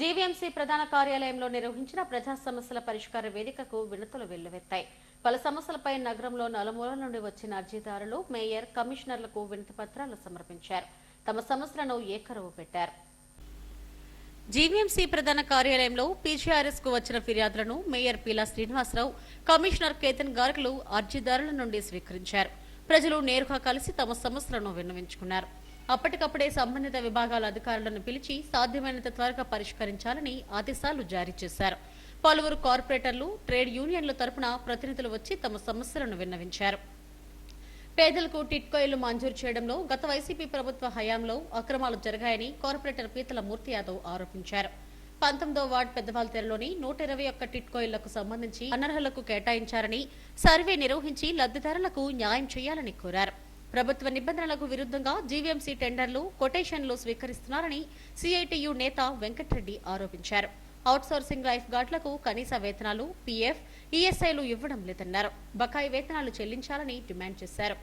GVMC ప్రధాన కార్యాలయంలో నిర్వహించిన ప్రజా సమస్యల పరిష్కార వేదికకు వినతులు వెల్లువెత్తాయి. పలు సమస్యలపై నగరంలో నలుమూలల నుండి వచ్చిన అర్జీదారులు మేయర్ కమిషనర్లకు వినతి పత్రాలు సమర్పించారు. తమ సమస్యలను ఏకరవు పెట్టారు. జీవీఎంసీ ప్రధాన కార్యాలయంలో పీజీఆర్ఎస్కు వచ్చిన ఫిర్యాదులను మేయర్ పీలా శ్రీనివాసరావు కమిషనర్ కేతన్ గార్గులు అర్జీదారుల నుండి స్వీకరించారు. ప్రజలు నేరుగా కలిసి తమ సమస్యలను విన్నవించుకున్నారు. అప్పటికప్పుడే సంబంధిత విభాగాల అధికారులను పిలిచి సాధ్యమైనంత త్వరగా పరిష్కరించాలని ఆదేశాలు జారీ చేశారు. పలువురు కార్పొరేటర్లు ట్రేడ్ యూనియన్ల తరపున ప్రతినిధులు వచ్చి తమ సమస్యలను విన్నవించారు. పేదలకు టిట్కో మంజూరు చేయడంలో గత వైసీపీ ప్రభుత్వ హయాంలో అక్రమాలు జరిగాయని కార్పొరేటర్ పీతల మూర్తి యాదవ్ ఆరోపించారు. పంతొమ్మిదో వార్డు పెద్దవాల్తెరలోని నూట ఇరవై ఒక్క టిట్కో ఇళ్ళకు సంబంధించి అనర్హులకు కేటాయించారని సర్వే నిర్వహించి లబ్ధిదారులకు న్యాయం చేయాలని కోరారు. ప్రభుత్వ నిబంధనలకు విరుద్ధంగా జీవీఎంసీ టెండర్లు కొటేషన్లు స్వీకరిస్తున్నారని సిఐటియు నేత వెంకటరెడ్డి ఆరోపించారు. అవుట్సోర్సింగ్ లైఫ్ గార్డులకు కనీస వేతనాలు పీఎఫ్ ఈఎస్ఐలు ఇవ్వడం లేదన్నారు. బకాయి వేతనాలు చెల్లించాలని డిమాండ్ చేశారు.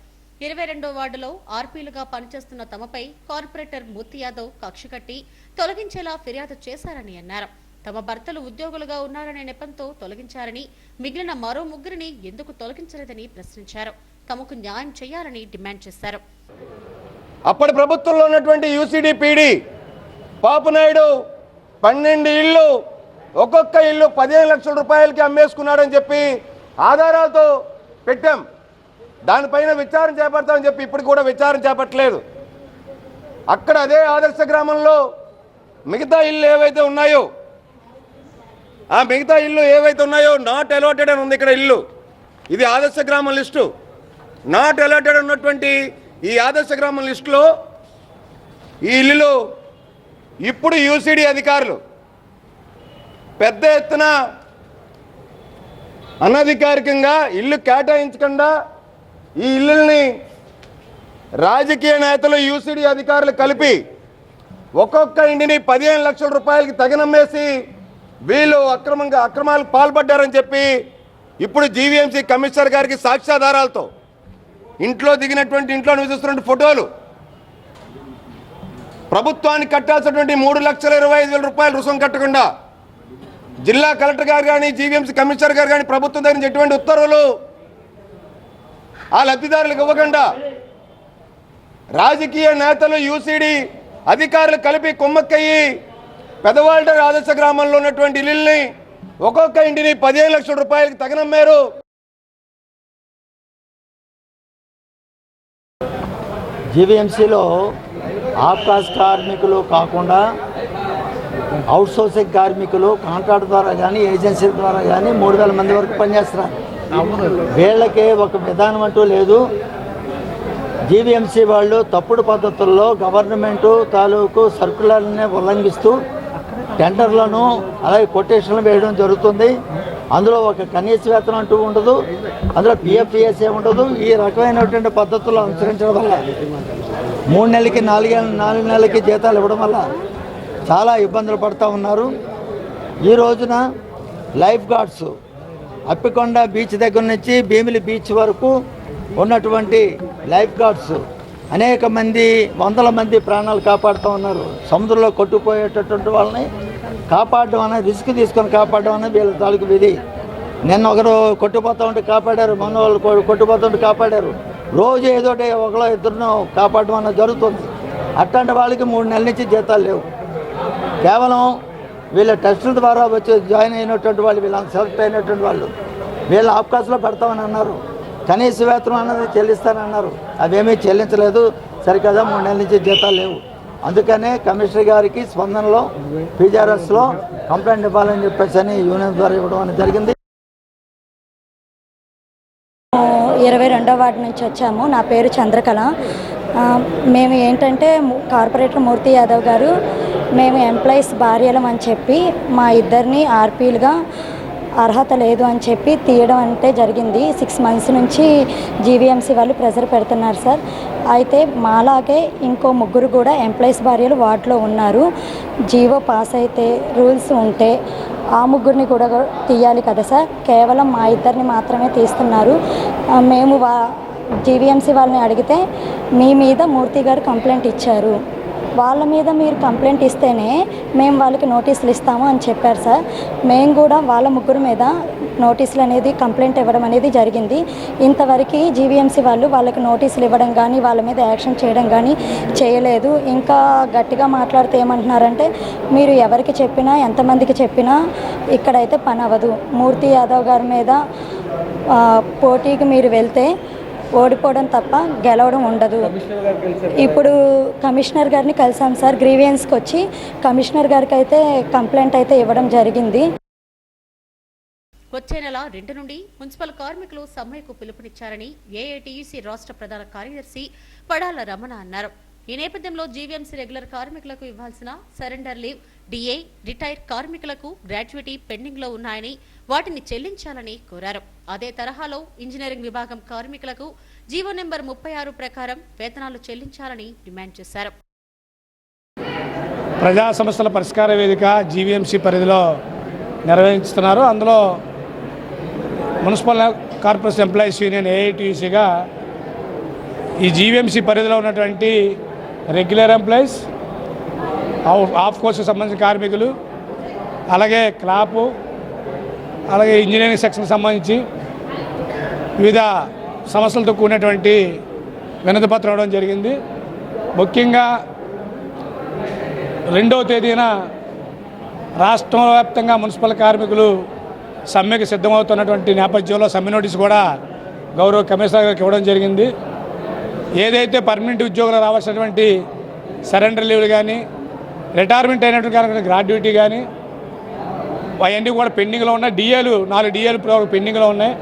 ఇరవై రెండో వార్డులో ఆర్పీలుగా పనిచేస్తున్న తమపై కార్పొరేటర్ మూర్తి యాదవ్ కక్ష కట్టి తొలగించేలా ఫిర్యాదు చేశారని అన్నారు. తమ భర్తలు ఉద్యోగులుగా ఉన్నారనే నెపంతో తొలగించారని మిగిలిన మరో ముగ్గురిని ఎందుకు తొలగించలేదని ప్రశ్నించారు. తమకు న్యాయం చేయాలని డిమాండ్ చేశారు. అప్పటి ప్రభుత్వంలో ఉన్నటువంటి యూసీడీ పీడీ పాపునాయుడు పన్నెండు ఇళ్ళు ఒక్కొక్క ఇల్లు పదిహేను లక్షల రూపాయలకి అమ్మేసుకున్నాడని చెప్పి ఆధారాలతో పెట్టాం. దానిపైన విచారణ చేపడతామని చెప్పి ఇప్పుడు కూడా విచారణ చేపట్టలేదు. అక్కడ అదే ఆదర్శ గ్రామంలో మిగతా ఇల్లు ఏవైతే ఉన్నాయో ఆ మిగతా ఇల్లు ఏవైతే ఉన్నాయో నాట్ అలౌటెడ్ అని ఉంది ఇక్కడ ఇల్లు. ఇది ఆదర్శ గ్రామం లిస్టు. నాట్ అలర్టెడ్ ఉన్నటువంటి ఈ ఆదర్శ గ్రామం లిస్టులో ఈ ఇల్లులు ఇప్పుడు యూసీడీ అధికారులు. పెద్ద ఎత్తున అనధికారికంగా ఇల్లు కేటాయించకుండా ఈ ఇల్లుల్ని రాజకీయ నేతలు యూసీడీ అధికారులు కలిపి ఒక్కొక్క ఇంటిని పదిహేను లక్షల రూపాయలకి తగనమ్మేసి వీళ్ళు అక్రమంగా అక్రమాలకు పాల్పడ్డారని చెప్పి ఇప్పుడు జీవీఎంసీ కమిషనర్ గారికి సాక్ష్యాధారాలతో ఇంట్లో దిగినటువంటి ఇంట్లో చూస్తున్న ఫోటోలు. ప్రభుత్వానికి కట్టాల్సినటువంటి మూడు లక్షల ఇరవై ఐదు వేల రూపాయలు రుసుం కట్టకుండా జిల్లా కలెక్టర్ గారు కానీ జీవీఎంసీ కమిషనర్ గారు కానీ ప్రభుత్వం దగ్గర నుంచి ఎటువంటి ఉత్తర్వులు ఆ లబ్ధిదారులకు ఇవ్వకుండా రాజకీయ నేతలు యూసీడీ అధికారులు కలిపి కుమ్మక్కయ్యి పెదవాళ్ళ ఆదర్శ గ్రామంలో ఉన్నటువంటి ఇల్లుల్ని ఒక్కొక్క ఇంటిని పదిహేను లక్షల రూపాయలకు తగనమ్మారు జీవీఎంసీలో ఆఫ్కాస్ కార్మికులు కాకుండా అవుట్సోర్సింగ్ కార్మికులు కాంట్రాక్ట్ ద్వారా కానీ ఏజెన్సీల ద్వారా కానీ మూడు వేల మంది వరకు పనిచేస్తున్నారు. వీళ్ళకే ఒక విధానం అంటూ లేదు. జీవీఎంసీ వాళ్ళు తప్పుడు పద్ధతుల్లో గవర్నమెంటు తాలూకు సర్కులర్ని ఉల్లంఘిస్తూ టెండర్లను అలాగే కొటేషన్లు వేయడం జరుగుతుంది. అందులో ఒక కనీస వేతనం అంటూ ఉండదు. అందులో పిఎఫ్పిఎస్ఏ ఉండదు. ఈ రకమైనటువంటి పద్ధతులు అనుసరించడం వల్ల మూడు నెలలకి నాలుగే నాలుగు నెలలకి జీతాలు ఇవ్వడం వల్ల చాలా ఇబ్బందులు పడుతూ ఉన్నారు. ఈ రోజున లైఫ్ గార్డ్స్ అప్పికొండ బీచ్ దగ్గర నుంచి భీమిలి బీచ్ వరకు ఉన్నటువంటి లైఫ్ గార్డ్స్ అనేక మంది వందల మంది ప్రాణాలు కాపాడుతూ ఉన్నారు. సముద్రంలో కొట్టుకుపోయేటటువంటి వాళ్ళని కాపాడడం అనేది రిస్క్ తీసుకొని కాపాడడం అనేది వీళ్ళ తాలూకు విధి. నిన్న ఒకరు కొట్టిపోతూ ఉంటే కాపాడారు మొన్న వాళ్ళు కొ- ఉంటే కాపాడారు. రోజు ఏదో ఒకరో ఇద్దరు ఇద్దరును కాపాడడం అనేది జరుగుతుంది. అట్లాంటి వాళ్ళకి మూడు నెలల నుంచి జీతాలు లేవు. కేవలం వీళ్ళ టెస్టుల ద్వారా వచ్చి జాయిన్ అయినటువంటి వాళ్ళు వీళ్ళంతా సెలెక్ట్ అయినటువంటి వాళ్ళు వీళ్ళ అవకాశంలో పెడతామని అన్నారు. కనీస వేతనం అన్నది చెల్లిస్తానన్నారు. అవేమీ చెల్లించలేదు. సరికదా మూడు నెలల నుంచి జీతాలు లేవు. అందుకనే కమిషనర్ గారికి స్పందనలో పీజీఆర్ఎస్లో కంప్లైంట్ ఇవ్వాలని చెప్పేసి అని యూనియన్ ద్వారా ఇవ్వడం అనేది జరిగింది. ఇరవై రెండో వార్డు నుంచి వచ్చాము. నా పేరు చంద్రకళ. మేము ఏంటంటే కార్పొరేటర్ మూర్తి యాదవ్ గారు మేము ఎంప్లాయీస్ భార్యలం అని చెప్పి మా ఇద్దరిని ఆర్పీలుగా అర్హత లేదు అని చెప్పి తీయడం అంటే జరిగింది. సిక్స్ మంత్స్ నుంచి జీవీఎంసీ వాళ్ళు ప్రెజర్ పెడుతున్నారు సార్. అయితే మాలాగే ఇంకో ముగ్గురు కూడా ఎంప్లాయీస్ భార్యలు వార్డులో ఉన్నారు. జీవో పాస్ అయితే రూల్స్ ఉంటే ఆ ముగ్గురిని కూడా తీయాలి కదా సార్. కేవలం మా ఇద్దరిని మాత్రమే తీస్తున్నారు. మేము వా జీవీఎంసీ వాళ్ళని అడిగితే మీ మీద మూర్తి గారు కంప్లైంట్ ఇచ్చారు. వాళ్ళ మీద మీరు కంప్లైంట్ ఇస్తేనే మేము వాళ్ళకి నోటీసులు ఇస్తాము అని చెప్పారు సార్. మేము కూడా వాళ్ళ ముగ్గురు మీద నోటీసులు అనేది కంప్లైంట్ ఇవ్వడం అనేది జరిగింది. ఇంతవరకు జీవీఎంసీ వాళ్ళు వాళ్ళకి నోటీసులు ఇవ్వడం కానీ వాళ్ళ మీద యాక్షన్ చేయడం కానీ చేయలేదు. ఇంకా గట్టిగా మాట్లాడితే ఏమంటున్నారంటే మీరు ఎవరికి చెప్పినా ఎంతమందికి చెప్పినా ఇక్కడైతే పని అవ్వదు. మూర్తి యాదవ్ గారి మీద పోటీకి మీరు వెళ్తే ఓడిపోవడం తప్ప గెలవడం ఉండదు. ఇప్పుడు కమిషనర్ గారిని కలిసాం సార్. గ్రీవియన్స్కి వచ్చి కమిషనర్ గారికి అయితే కంప్లైంట్ అయితే ఇవ్వడం జరిగింది. వచ్చే నెల రెండు నుండి మున్సిపల్ కార్మికులు సమ్మెకు పిలుపునిచ్చారని ఏఐటీయూసీ రాష్ట్ర ప్రధాన కార్యదర్శి పడాల రమణ అన్నారు. ఈ నేపథ్యంలో జీవీఎంసీ రెగ్యులర్ కార్మికులకు ఇవ్వాల్సిన సరెండర్ లీవ్ డిఏ రిటైర్ కార్మికులకు గ్రాడ్యుయేటీ పెండింగ్లో ఉన్నాయని వాటిని చెల్లించాలని కోరారు. అదే తరహాలో ఇంజనీరింగ్ విభాగం కార్మికులకు జీవో నెంబర్ ముప్పై ఆరు ప్రకారం వేతనాలు చెల్లించాలని డిమాండ్ చేశారు. ప్రజా సమస్యల పరిష్కార వేదిక జీవీఎంసీ పరిధిలో నిర్వహిస్తున్నారు. అందులో మున్సిపల్ కార్పొరేషన్ ఎంప్లాయీస్ యూనియన్ ఏఐటీసీగా ఈ జీవీఎంసీ పరిధిలో ఉన్నటువంటి రెగ్యులర్ ఎంప్లాయీస్ ఆఫ్ కోర్సుకు సంబంధించిన కార్మికులు అలాగే క్లాపు అలాగే ఇంజనీరింగ్ సెక్షన్కి సంబంధించి వివిధ సమస్యలతో కూడినటువంటి వినతి పత్రం ఇవ్వడం జరిగింది. ముఖ్యంగా రెండవ తేదీన రాష్ట్ర వ్యాప్తంగా మున్సిపల్ కార్మికులు సమ్మెకి సిద్ధమవుతున్నటువంటి నేపథ్యంలో సమ్మె నోటీస్ కూడా గౌరవ కమిషనర్ గారికి ఇవ్వడం జరిగింది. ఏదైతే పర్మనెంట్ ఉద్యోగులు రావాల్సినటువంటి సరెండర్ లీవ్లు కానీ రిటైర్మెంట్ అయినటువంటి గ్రాడ్యుయేటీ కానీ అవన్నీ కూడా పెండింగ్లో ఉన్నాయి. డిఏలు నాలుగు డిఏలు పెండింగ్లో ఉన్నాయి.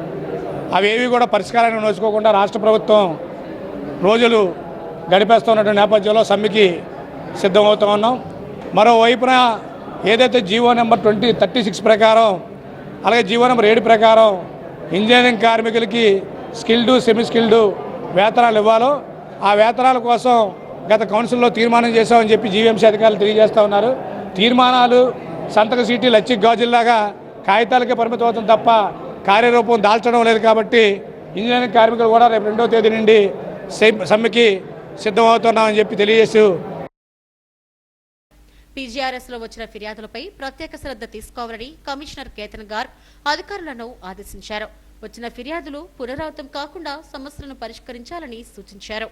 అవేవి కూడా పరిష్కారాన్ని నోచుకోకుండా రాష్ట్ర ప్రభుత్వం రోజులు గడిపేస్తున్నటువంటి నేపథ్యంలో సమ్మెకి సిద్ధమవుతూ ఉన్నాం. మరోవైపున ఏదైతే GO number twenty thirty six ప్రకారం అలాగే జీవో నెంబర్ ఏడు ప్రకారం ఇంజనీరింగ్ కార్మికులకి స్కిల్డ్ సెమీ స్కిల్డ్ వేతనాలు ఇవ్వాలో ఆ వేతనాల కోసం గత కౌన్సిల్లో తీర్మానం చేశామని చెప్పి జీవీఎంసీ అధికారులు తెలియజేస్తూ ఉన్నారు. తీర్మానాలు సంతక సీటీ లచ్చి గాజుల్లాగా కాగితాలకే పరిమితం అవుతుంది తప్ప కార్యరూపం దాల్చడం లేదు కాబట్టి ఇంజనీరింగ్ కార్మికులు కూడా రేపు రెండవ తేదీ నుండి సమ్మెకి సిద్ధమవుతున్నామని చెప్పి తెలియజేస్తూ పీజీఆర్ఎస్లో వచ్చిన ఫిర్యాదులపై ప్రత్యేక శ్రద్ధ తీసుకోవాలని కమిషనర్ కేతన్ గార్ అధికారులను ఆదేశించారు. వచ్చిన ఫిర్యాదులు పునరావృతం కాకుండా సమస్యలను పరిష్కరించాలని సూచించారు.